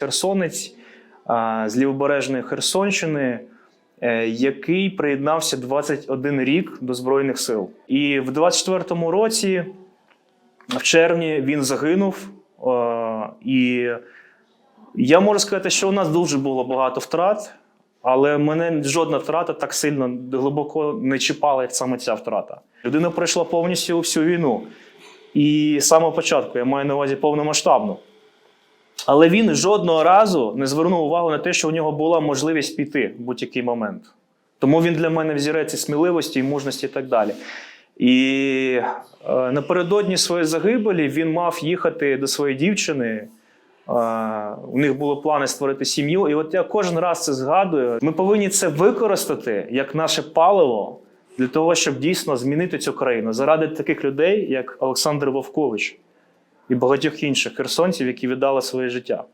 Херсонець з лівобережної Херсонщини, е, який приєднався 21 рік до Збройних сил. І в 24-му році, в червні, він загинув. е, І я можу сказати, що у нас дуже було багато втрат, але мене жодна втрата так сильно глибоко не чіпала, як саме ця втрата. Людина пройшла повністю всю війну. І з самого початку я маю на увазі повномасштабну. Але він жодного разу не звернув увагу на те, що у нього була можливість піти в будь-який момент. Тому він для мене взірець і сміливості, і мужності і так далі. І е, напередодні своєї загибелі він мав їхати до своєї дівчини. Е, у них були плани створити сім'ю. І от я кожен раз це згадую. Ми повинні це використати як наше паливо для того, щоб дійсно змінити цю країну заради таких людей, як Олександр Вовкович і багатьох інших херсонців, які віддали своє життя.